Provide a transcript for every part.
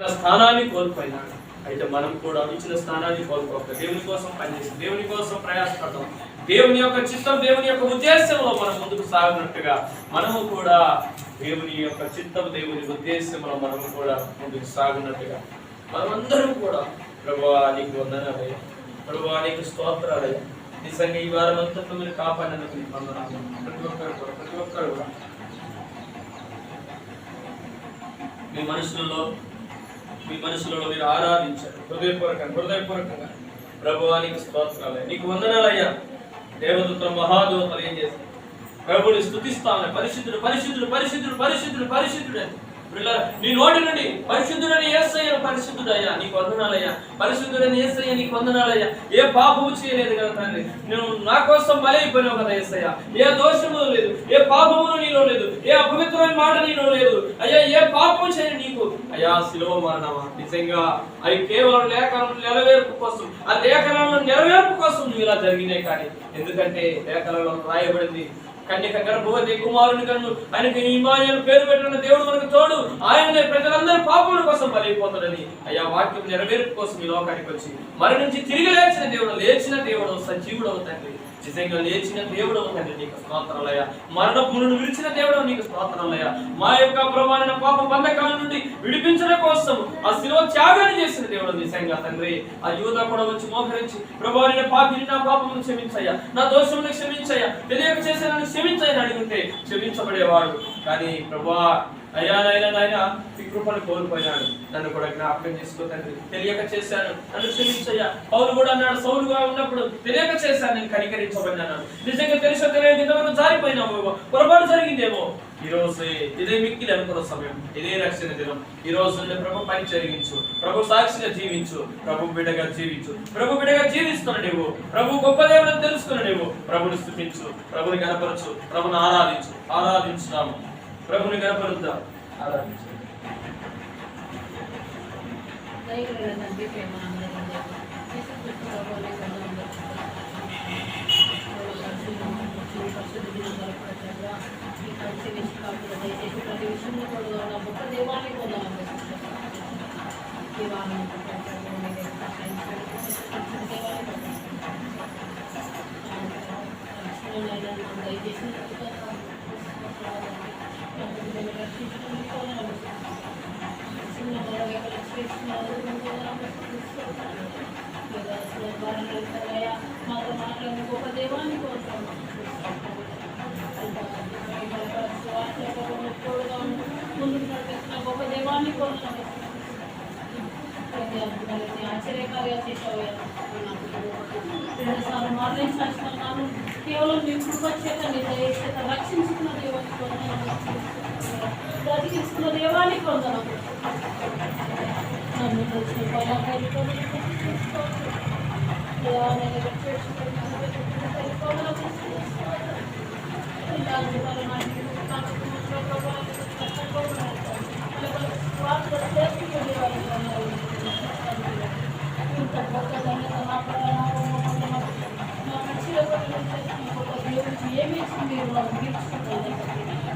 స్థానాన్ని కోల్పోయినాడు అయితే మనం కూడా ఇచ్చిన స్థానాన్ని కోల్పోక దేవుని కోసం పనిచేసి దేవుని కోసం ప్రయాసపడతాం. దేవుని యొక్క చిత్తం దేవుని యొక్క ఉద్దేశంలో మనం ముందుకు సాగినట్టుగా మనము కూడా దేవుని యొక్క చిత్తం దేవుని ఉద్దేశంలో మనము కూడా ముందుకు సాగునట్టుగా మనమందరం కూడా ప్రభువా నీకు వందనాలయ్య. ప్రభువా నీకు నిజంగా ఈ వారం అంతా మీరు కాపాడినందుకు నీకు వందనాలు. ప్రతి ఒక్కరు కూడా ప్రతి ఒక్కరు కూడా. మీ మనసులలో మీ మనసులలో మీరు ఆరాధించారు. హృదయపూర్వకంగా హృదయపూర్వకంగా. ప్రభువానికి స్తోత్రాలయ్య నీకు వందనాలయ్యా. దేవదూత మహాదూతలు ఏం చేశారు? ప్రభుని స్థుతిస్తాను పరిశుద్ధుడు పరిశుద్ధుడు పరిశుద్ధుడు పరిశుద్ధుడు పరిశుద్ధుడు అని. నీ నోటి నుండి పరిశుద్ధుడని ఏసయ్యను పరిశుద్ధుడయ్యా నీకు వందనాలయ్యా. పరిశుద్ధుడని ఏసయ్య నీకు వందనాలయ్యా. ఏ పాపము చేయలేదు కదా తండ్రి? నువ్వు నా కోసం బలైపోయినావు కదా ఏసయ్య. ఏ దోషము లేదు ఏ పాపమును నీలో లేదు ఏ అపవిత్రమైన మాట నీలో లేదు. అయ్యా ఏ పాపము చేయని నీకు? అయ్యా సిలువ మరణమా నిజంగా అవి కేవలం లేఖనం నెరవేర్పు కోసం ఆ లేఖనాలను నెరవేర్పు కోసం నువ్వు ఇలా జరిగినాయి కానీ. ఎందుకంటే లేఖనంలో రాయబడింది కన్యక గర్భవతి కుమారుని కన్ను ఆయనకి ఇమానుయేలు పేరు పెట్టిన దేవుడు మనకు తోడు. ఆయన ప్రజలందరి పాపముల కోసం బలైపోతాడని అయ్యా వాక్యం నెరవేర్పు కోసం ఈ లోకానికి వచ్చి మరణించి తిరిగి లేచిన దేవుడు లేచిన దేవుడు సజీవుడు అవుతండి నిజంగా లేచిన దేవుడు తండ్రి నీకు స్తోత్రాలయ మరణపునుడు విడిచిన దేవుడు నీకు స్తోత్రాలయ మా యొక్క ప్రమాణ పాప బంధకాల నుండి విడిపించడం కోసం ఆ శిలో త్యాగాన్ని చేసిన దేవుడు నిజంగా తండ్రి. ఆ యువత కూడా వచ్చి మోహరించి ప్రభావిన పాపిని నా పాపమును క్షమించయ్యా. నా దోషమును క్షమించయ్యా. తెలియక చేసిన క్షమించాయని క్షమించయ్యని అడుగుంటే క్షమించబడేవాడు. కానీ ప్రభా అయ్యా నాయన నాయన ఈ కృపను కోల్పోయాడు నన్ను కూడా జ్ఞాపకం చేసుకో తండ్రి. తెలియక చేశాను. నన్ను క్షమించయ్యా. పౌరు కూడా అన్నాడు సౌలుగా ఉన్నప్పుడు తెలియక చేశాను నేను కనికరించబడినాను. నిజంగా తెలిసో తెలియక ఇంతవరకు జారిపోయినాము పొరపాటు జరిగిందేమో. ఈ రోజు ఇదే మిక్కిలి అనుకున్న సమయం ఇదే రక్షణ దినం. ఈ రోజు ప్రభు పని జరిగించు. ప్రభు సాక్షిగా జీవించు. ప్రభు బిడ్డగా జీవించు. ప్రభు బిడ్డగా జీవిస్తున్న నీవు. ప్రభు గొప్ప దేవుడు తెలుసుకున్న నీవు. ప్రభుని స్థుతించు. ప్రభుని కనపరచు ప్రభుని ఆరాధించు. ఆరాధించున్నాము ప్రభుని కనపరుద్దాం ఆరాధించు మాకు మాట్లాడిన దేవాన్ని కోసం ముందుకు దేవాన్ని కోసం ఆశ్చర్యకార్యాలు చేసేవారు రెండుసార్లు కేవలం మీ కృప చేత నిర్ణయించేత రక్షించుకున్న దేవాన్ని కొందరు దేవాన్ని కొందరు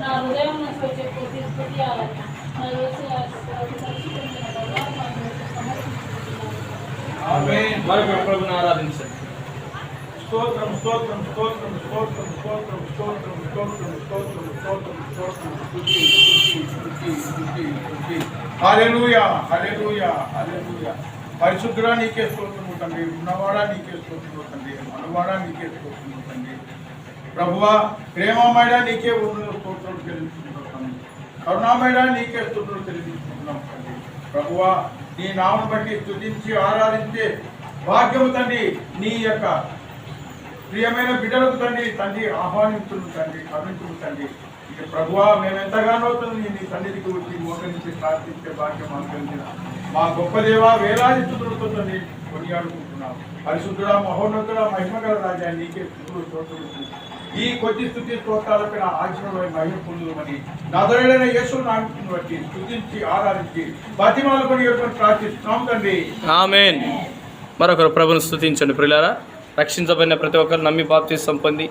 నా హృదయం నుంచి వచ్చే ప్రతి స్థుతి నా యేసు మరొక ప్రభుని ఆరాధించండి స్తోత్రం స్తోత్రం స్తోత్రం స్తోత్రం స్తోత్రం స్తోత్రం స్తోత్రం స్తోత్రం స్తోత్రం స్తోత్రం స్తుతి స్తుతి స్తుతి స్తుతి స్తుతి హల్లెలూయా హల్లెలూయా హల్లెలూయా పరిశుద్ధుడా నీకే స్తోత్రము తండ్రి ఉన్నవాడా నీకే స్తోత్రము తండ్రి మనవాడా నీకే స్తోత్రము తండ్రి ప్రభువా ప్రేమమయడా నీకే వందల స్తోత్రం చెల్లించుకుంటున్నాం తండ్రి కరుణామయడా నీకే స్తోత్రం చెల్లించుకుంటున్నాం తండ్రి ప్రభువా నీ నామను బట్టి స్థుతించి ఆరాధించే భాగ్యము తండ్రి నీ యొక్క ప్రియమైన బిడ్డలకు తండ్రి తండ్రి ఆహ్వానించును తండ్రి కరుణించును తండ్రి. ఇక ప్రభువా మేము ఎంతగానో తండ్రి నీ సన్నిధికి వచ్చి మోకరించి ప్రార్థించే భాగ్యం అనుకరించిన మా గొప్ప దేవ వేలాది స్థుతులతో తండ్రి కొనియాడుకుంటున్నాం. పరిశుద్ధుడా మహోన్నతుడా మహిమగల రాజా నీకే స్థుతులు చోటు ఈ కొద్ది స్థుతి స్తోత్రాలపై ఆచరణలో మహిమ పొందుమని నదరైన యేసు నామమును బట్టి స్థుతించి ఆరాధించి బతిమాలు కొని ప్రార్థిస్తున్నాం తండ్రి. ఆమెన్. మరొకరు ప్రభుని స్థుతించండి ప్రియులారా. రక్షించబడిన ప్రతి ఒక్కరు నమ్మి బాప్తీసం పొంది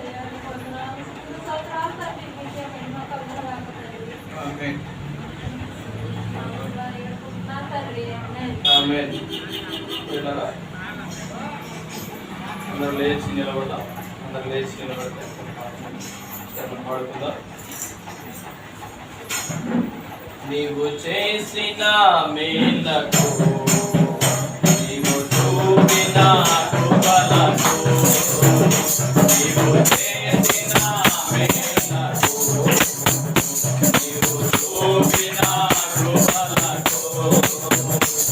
అందరు లేచి నిలబడ్డా? అందరు లేచి నిలబడితే పాడుకుందా? నీవు చేసిన మేలకు నీవు చూపిన కృపలకు నీవు Yes,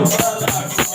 Oh,